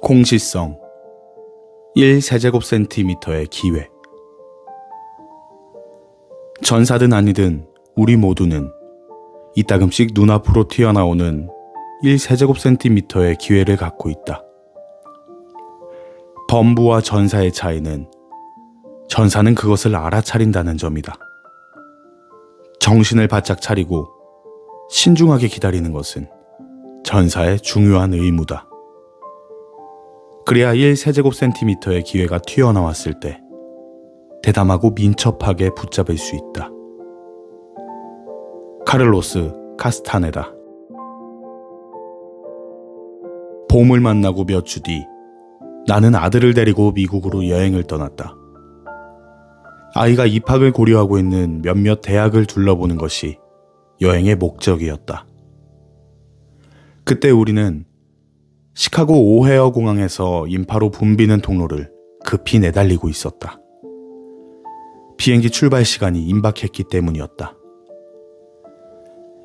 공시성 1세제곱센티미터의 기회 전사든 아니든 우리 모두는 이따금씩 눈앞으로 튀어나오는 1세제곱센티미터의 기회를 갖고 있다. 범부와 전사의 차이는 전사는 그것을 알아차린다는 점이다. 정신을 바짝 차리고 신중하게 기다리는 것은 전사의 중요한 의무다. 그래야 1세제곱센티미터의 기회가 튀어나왔을 때 대담하고 민첩하게 붙잡을 수 있다. 카를로스 카스타네다. 봄을 만나고 몇 주 뒤 나는 아들을 데리고 미국으로 여행을 떠났다. 아이가 입학을 고려하고 있는 몇몇 대학을 둘러보는 것이 여행의 목적이었다. 그때 우리는 시카고 오헤어 공항에서 인파로 붐비는 통로를 급히 내달리고 있었다. 비행기 출발 시간이 임박했기 때문이었다.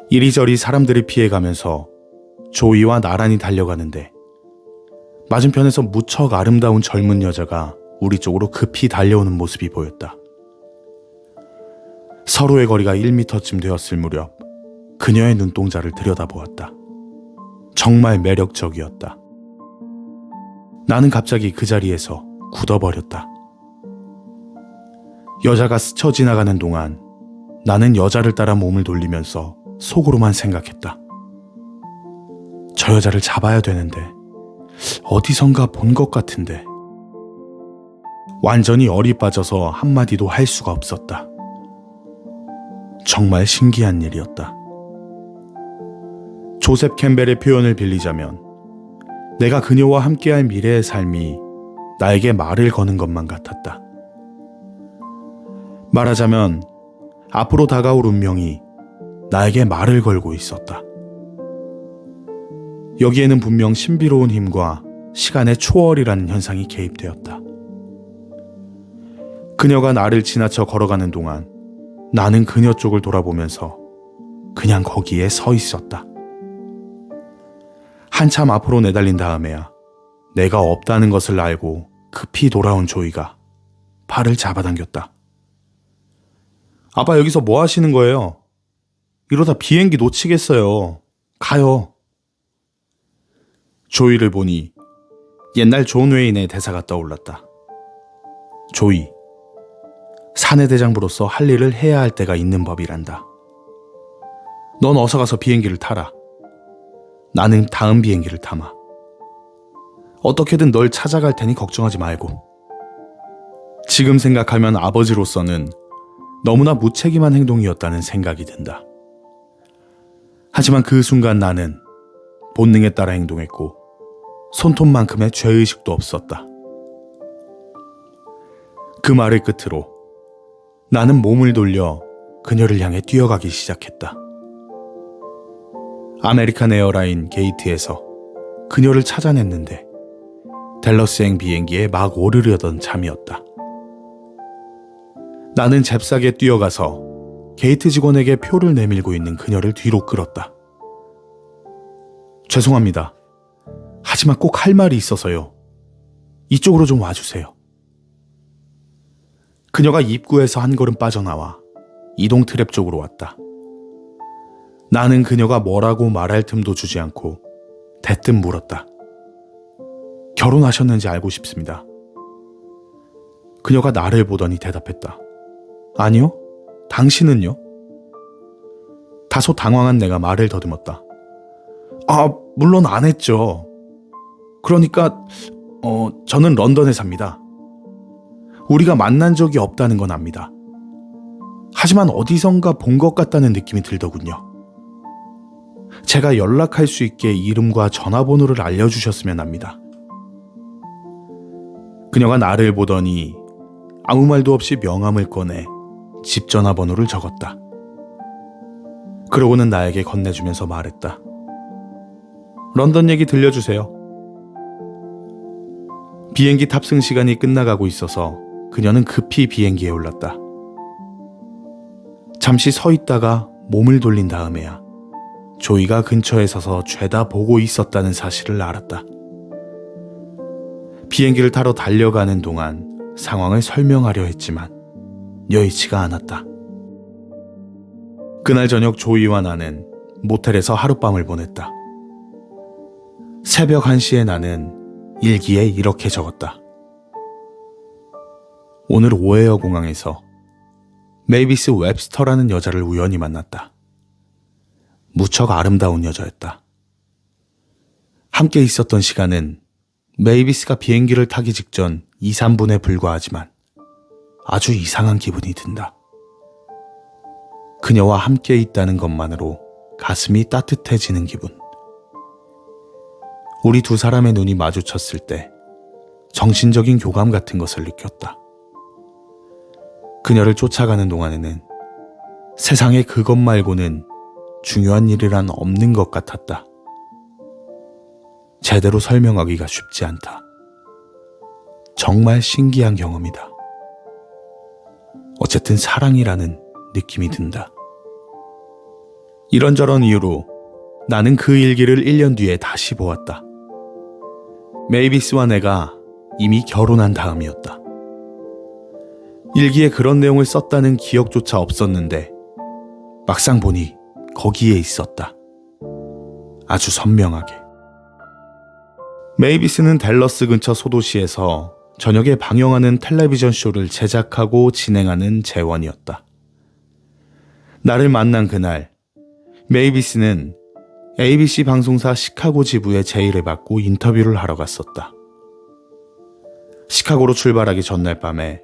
이리저리 사람들이 피해가면서 조이와 나란히 달려가는데 맞은편에서 무척 아름다운 젊은 여자가 우리 쪽으로 급히 달려오는 모습이 보였다. 서로의 거리가 1미터쯤 되었을 무렵 그녀의 눈동자를 들여다보았다. 정말 매력적이었다. 나는 갑자기 그 자리에서 굳어버렸다. 여자가 스쳐 지나가는 동안 나는 여자를 따라 몸을 돌리면서 속으로만 생각했다. 저 여자를 잡아야 되는데 어디선가 본 것 같은데 완전히 얼이 빠져서 한마디도 할 수가 없었다. 정말 신기한 일이었다. 조셉 캠벨의 표현을 빌리자면 내가 그녀와 함께할 미래의 삶이 나에게 말을 거는 것만 같았다. 말하자면 앞으로 다가올 운명이 나에게 말을 걸고 있었다. 여기에는 분명 신비로운 힘과 시간의 초월이라는 현상이 개입되었다. 그녀가 나를 지나쳐 걸어가는 동안 나는 그녀 쪽을 돌아보면서 그냥 거기에 서 있었다. 한참 앞으로 내달린 다음에야 내가 없다는 것을 알고 급히 돌아온 조이가 팔을 잡아당겼다. 아빠 여기서 뭐 하시는 거예요? 이러다 비행기 놓치겠어요. 가요. 조이를 보니 옛날 존 웨인의 대사가 떠올랐다. 조이, 사내 대장부로서 할 일을 해야 할 때가 있는 법이란다. 넌 어서 가서 비행기를 타라. 나는 다음 비행기를 타마. 어떻게든 널 찾아갈 테니 걱정하지 말고. 지금 생각하면 아버지로서는 너무나 무책임한 행동이었다는 생각이 든다. 하지만 그 순간 나는 본능에 따라 행동했고 손톱만큼의 죄의식도 없었다. 그 말을 끝으로 나는 몸을 돌려 그녀를 향해 뛰어가기 시작했다. 아메리칸 에어라인 게이트에서 그녀를 찾아냈는데 댈러스행 비행기에 막 오르려던 참이었다. 나는 잽싸게 뛰어가서 게이트 직원에게 표를 내밀고 있는 그녀를 뒤로 끌었다. 죄송합니다. 하지만 꼭 할 말이 있어서요. 이쪽으로 좀 와주세요. 그녀가 입구에서 한 걸음 빠져나와 이동 트랩 쪽으로 왔다. 나는 그녀가 뭐라고 말할 틈도 주지 않고 대뜸 물었다. 결혼하셨는지 알고 싶습니다. 그녀가 나를 보더니 대답했다. 아니요? 당신은요? 다소 당황한 내가 말을 더듬었다. 아, 물론 안 했죠. 그러니까, 어, 저는 런던에 삽니다. 우리가 만난 적이 없다는 건 압니다. 하지만 어디선가 본 것 같다는 느낌이 들더군요. 제가 연락할 수 있게 이름과 전화번호를 알려주셨으면 합니다. 그녀가 나를 보더니 아무 말도 없이 명함을 꺼내 집 전화번호를 적었다. 그러고는 나에게 건네주면서 말했다. 런던 얘기 들려주세요. 비행기 탑승 시간이 끝나가고 있어서 그녀는 급히 비행기에 올랐다. 잠시 서 있다가 몸을 돌린 다음에야 조이가 근처에 서서 죄다 보고 있었다는 사실을 알았다. 비행기를 타러 달려가는 동안 상황을 설명하려 했지만 여의치가 않았다. 그날 저녁 조이와 나는 모텔에서 하룻밤을 보냈다. 새벽 1시에 나는 일기에 이렇게 적었다. 오늘 오헤어 공항에서 메이비스 웹스터라는 여자를 우연히 만났다. 무척 아름다운 여자였다. 함께 있었던 시간은 메이비스가 비행기를 타기 직전 2, 3분에 불과하지만 아주 이상한 기분이 든다. 그녀와 함께 있다는 것만으로 가슴이 따뜻해지는 기분. 우리 두 사람의 눈이 마주쳤을 때 정신적인 교감 같은 것을 느꼈다. 그녀를 쫓아가는 동안에는 세상에 그것 말고는 중요한 일이란 없는 것 같았다. 제대로 설명하기가 쉽지 않다. 정말 신기한 경험이다. 어쨌든 사랑이라는 느낌이 든다. 이런저런 이유로 나는 그 일기를 1년 뒤에 다시 보았다. 메이비스와 내가 이미 결혼한 다음이었다. 일기에 그런 내용을 썼다는 기억조차 없었는데 막상 보니 거기에 있었다. 아주 선명하게. 메이비스는 댈러스 근처 소도시에서 저녁에 방영하는 텔레비전 쇼를 제작하고 진행하는 재원이었다. 나를 만난 그날, 메이비스는 ABC 방송사 시카고 지부의 제의를 받고 인터뷰를 하러 갔었다. 시카고로 출발하기 전날 밤에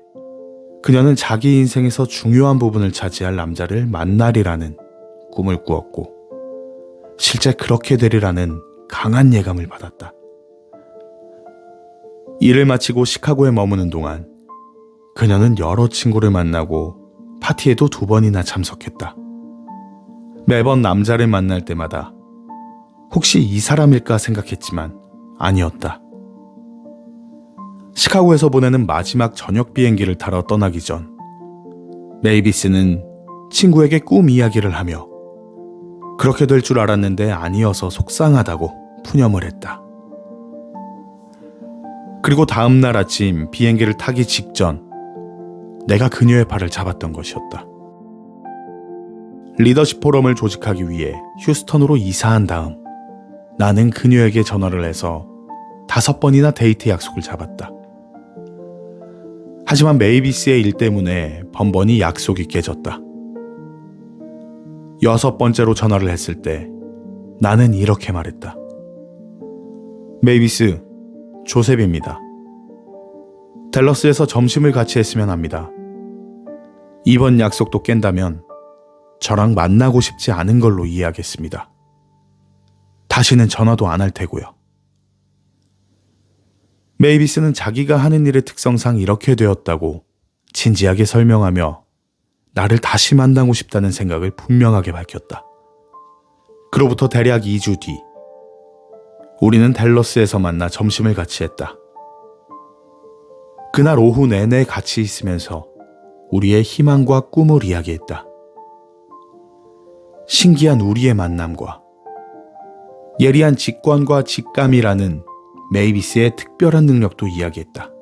그녀는 자기 인생에서 중요한 부분을 차지할 남자를 만나리라는 꿈을 꾸었고, 실제 그렇게 되리라는 강한 예감을 받았다. 일을 마치고 시카고에 머무는 동안 그녀는 여러 친구를 만나고 파티에도 두 번이나 참석했다. 매번 남자를 만날 때마다 혹시 이 사람일까 생각했지만 아니었다. 시카고에서 보내는 마지막 저녁 비행기를 타러 떠나기 전 메이비스는 친구에게 꿈 이야기를 하며 그렇게 될 줄 알았는데 아니어서 속상하다고 푸념을 했다. 그리고 다음 날 아침 비행기를 타기 직전 내가 그녀의 팔을 잡았던 것이었다. 리더십 포럼을 조직하기 위해 휴스턴으로 이사한 다음 나는 그녀에게 전화를 해서 다섯 번이나 데이트 약속을 잡았다. 하지만 메이비스의 일 때문에 번번이 약속이 깨졌다. 여섯 번째로 전화를 했을 때 나는 이렇게 말했다. 메이비스, 조셉입니다. 댈러스에서 점심을 같이 했으면 합니다. 이번 약속도 깬다면 저랑 만나고 싶지 않은 걸로 이해하겠습니다. 다시는 전화도 안 할 테고요. 메이비스는 자기가 하는 일의 특성상 이렇게 되었다고 진지하게 설명하며 나를 다시 만나고 싶다는 생각을 분명하게 밝혔다. 그로부터 대략 2주 뒤, 우리는 댈러스에서 만나 점심을 같이 했다. 그날 오후 내내 같이 있으면서 우리의 희망과 꿈을 이야기했다. 신기한 우리의 만남과 예리한 직관과 직감이라는 메이비스의 특별한 능력도 이야기했다.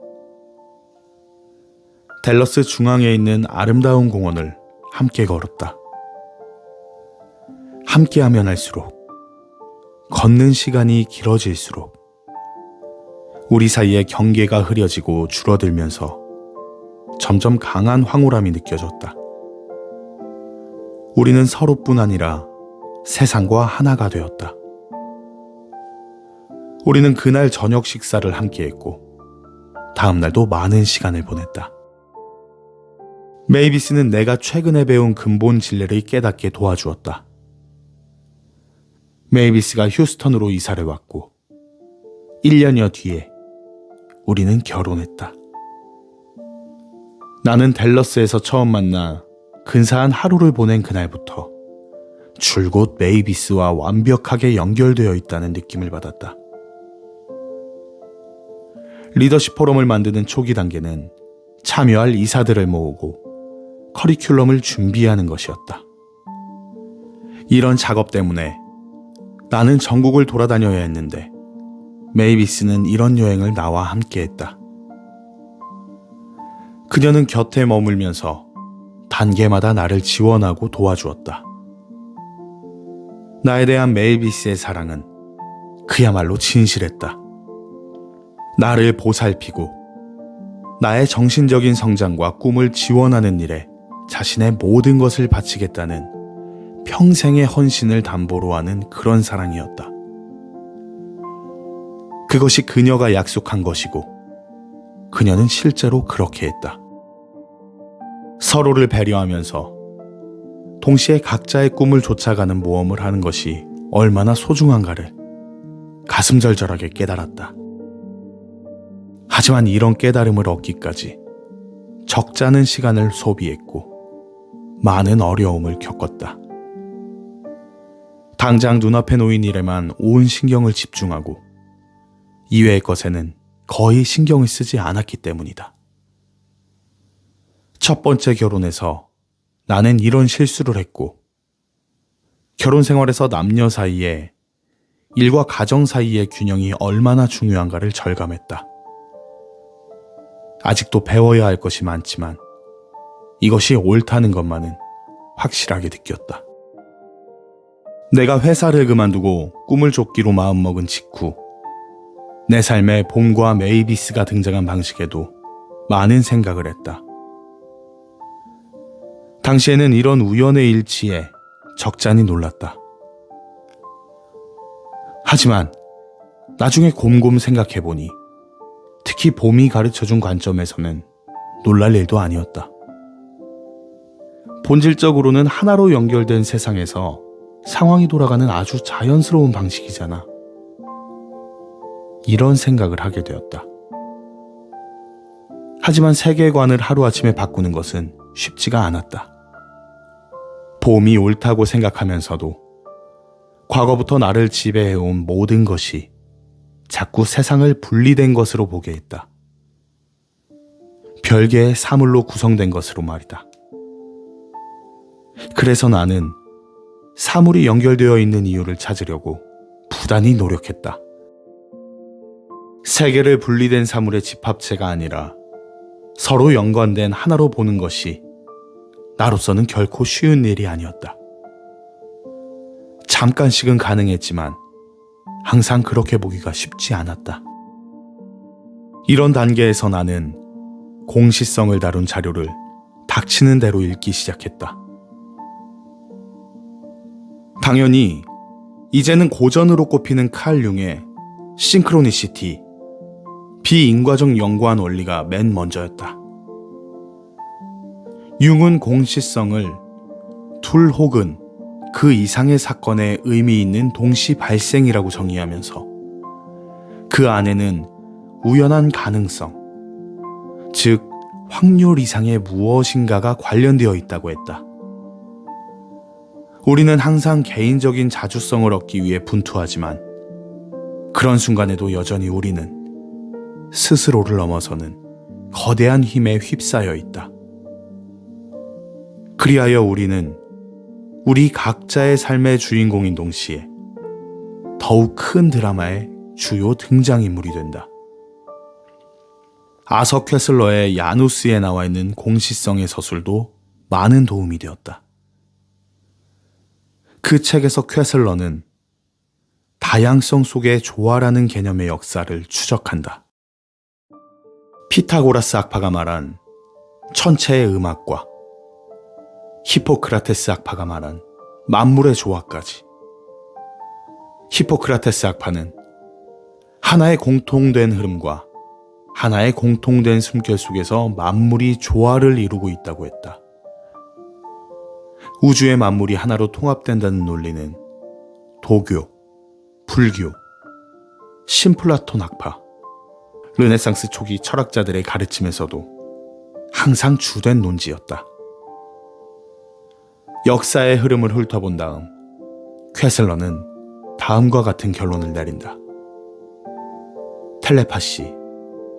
댈러스 중앙에 있는 아름다운 공원을 함께 걸었다. 함께 하면 할수록 걷는 시간이 길어질수록 우리 사이의 경계가 흐려지고 줄어들면서 점점 강한 황홀함이 느껴졌다. 우리는 서로뿐 아니라 세상과 하나가 되었다. 우리는 그날 저녁 식사를 함께 했고, 다음날도 많은 시간을 보냈다. 메이비스는 내가 최근에 배운 근본 진리를 깨닫게 도와주었다. 메이비스가 휴스턴으로 이사를 왔고, 1년여 뒤에 우리는 결혼했다. 나는 댈러스에서 처음 만나 근사한 하루를 보낸 그날부터 줄곧 메이비스와 완벽하게 연결되어 있다는 느낌을 받았다. 리더십 포럼을 만드는 초기 단계는 참여할 이사들을 모으고 커리큘럼을 준비하는 것이었다. 이런 작업 때문에 나는 전국을 돌아다녀야 했는데 메이비스는 이런 여행을 나와 함께 했다. 그녀는 곁에 머물면서 단계마다 나를 지원하고 도와주었다. 나에 대한 메이비스의 사랑은 그야말로 진실했다. 나를 보살피고 나의 정신적인 성장과 꿈을 지원하는 일에 자신의 모든 것을 바치겠다는 평생의 헌신을 담보로 하는 그런 사랑이었다. 그것이 그녀가 약속한 것이고 그녀는 실제로 그렇게 했다. 서로를 배려하면서 동시에 각자의 꿈을 쫓아가는 모험을 하는 것이 얼마나 소중한가를 가슴 절절하게 깨달았다. 하지만 이런 깨달음을 얻기까지 적잖은 시간을 소비했고 많은 어려움을 겪었다. 당장 눈앞에 놓인 일에만 온 신경을 집중하고 이외의 것에는 거의 신경을 쓰지 않았기 때문이다. 첫 번째 결혼에서 나는 이런 실수를 했고, 결혼 생활에서 남녀 사이에 일과 가정 사이의 균형이 얼마나 중요한가를 절감했다. 아직도 배워야 할 것이 많지만 이것이 옳다는 것만은 확실하게 느꼈다. 내가 회사를 그만두고 꿈을 쫓기로 마음먹은 직후 내 삶에 봄과 메이비스가 등장한 방식에도 많은 생각을 했다. 당시에는 이런 우연의 일치에 적잖이 놀랐다. 하지만 나중에 곰곰 생각해보니 특히 봄이 가르쳐준 관점에서는 놀랄 일도 아니었다. 본질적으로는 하나로 연결된 세상에서 상황이 돌아가는 아주 자연스러운 방식이잖아. 이런 생각을 하게 되었다. 하지만 세계관을 하루아침에 바꾸는 것은 쉽지가 않았다. 봄이 옳다고 생각하면서도 과거부터 나를 지배해온 모든 것이 자꾸 세상을 분리된 것으로 보게 했다. 별개의 사물로 구성된 것으로 말이다. 그래서 나는 사물이 연결되어 있는 이유를 찾으려고 부단히 노력했다. 세계를 분리된 사물의 집합체가 아니라 서로 연관된 하나로 보는 것이 나로서는 결코 쉬운 일이 아니었다. 잠깐씩은 가능했지만 항상 그렇게 보기가 쉽지 않았다. 이런 단계에서 나는 공시성을 다룬 자료를 닥치는 대로 읽기 시작했다. 당연히 이제는 고전으로 꼽히는 칼 융의 싱크로니시티, 비인과적 연구한 원리가 맨 먼저였다. 융은 공시성을 둘 혹은 그 이상의 사건에 의미 있는 동시 발생이라고 정의하면서 그 안에는 우연한 가능성, 즉 확률 이상의 무엇인가가 관련되어 있다고 했다. 우리는 항상 개인적인 자주성을 얻기 위해 분투하지만 그런 순간에도 여전히 우리는 스스로를 넘어서는 거대한 힘에 휩싸여 있다. 그리하여 우리는 우리 각자의 삶의 주인공인 동시에 더욱 큰 드라마의 주요 등장인물이 된다. 아서 퀘슬러의 야누스에 나와 있는 공시성의 서술도 많은 도움이 되었다. 그 책에서 퀘슬러는 다양성 속의 조화라는 개념의 역사를 추적한다. 피타고라스 학파가 말한 천체의 음악과 히포크라테스 학파가 말한 만물의 조화까지. 히포크라테스 학파는 하나의 공통된 흐름과 하나의 공통된 숨결 속에서 만물이 조화를 이루고 있다고 했다. 우주의 만물이 하나로 통합된다는 논리는 도교, 불교, 심플라톤 학파, 르네상스 초기 철학자들의 가르침에서도 항상 주된 논지였다. 역사의 흐름을 훑어본 다음 퀘슬러는 다음과 같은 결론을 내린다. 텔레파시,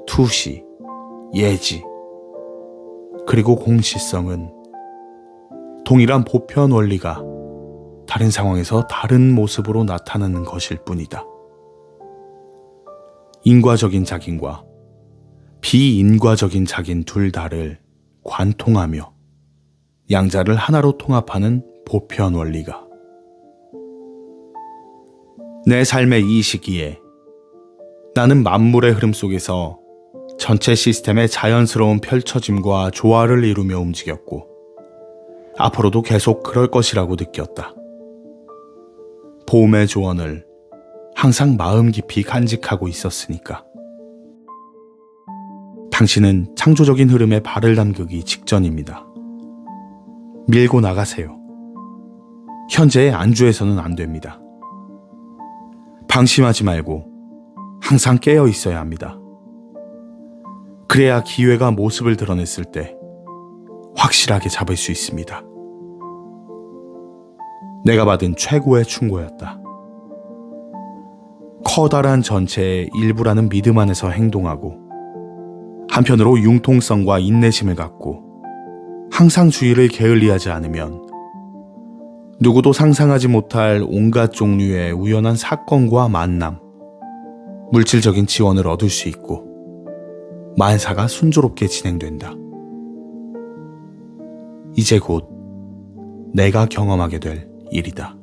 투시, 예지, 그리고 공시성은 동일한 보편 원리가 다른 상황에서 다른 모습으로 나타나는 것일 뿐이다. 인과적인 작인과 비인과적인 작인 둘 다를 관통하며 양자를 하나로 통합하는 보편 원리가 내 삶의 이 시기에 나는 만물의 흐름 속에서 전체 시스템의 자연스러운 펼쳐짐과 조화를 이루며 움직였고 앞으로도 계속 그럴 것이라고 느꼈다. 봄의 조언을 항상 마음 깊이 간직하고 있었으니까. 당신은 창조적인 흐름에 발을 담그기 직전입니다. 밀고 나가세요. 현재의 안주해서는 안 됩니다. 방심하지 말고 항상 깨어 있어야 합니다. 그래야 기회가 모습을 드러냈을 때 확실하게 잡을 수 있습니다. 내가 받은 최고의 충고였다. 커다란 전체의 일부라는 믿음 안에서 행동하고 한편으로 융통성과 인내심을 갖고 항상 주의를 게을리하지 않으면 누구도 상상하지 못할 온갖 종류의 우연한 사건과 만남, 물질적인 지원을 얻을 수 있고 만사가 순조롭게 진행된다. 이제 곧 내가 경험하게 될 일이다.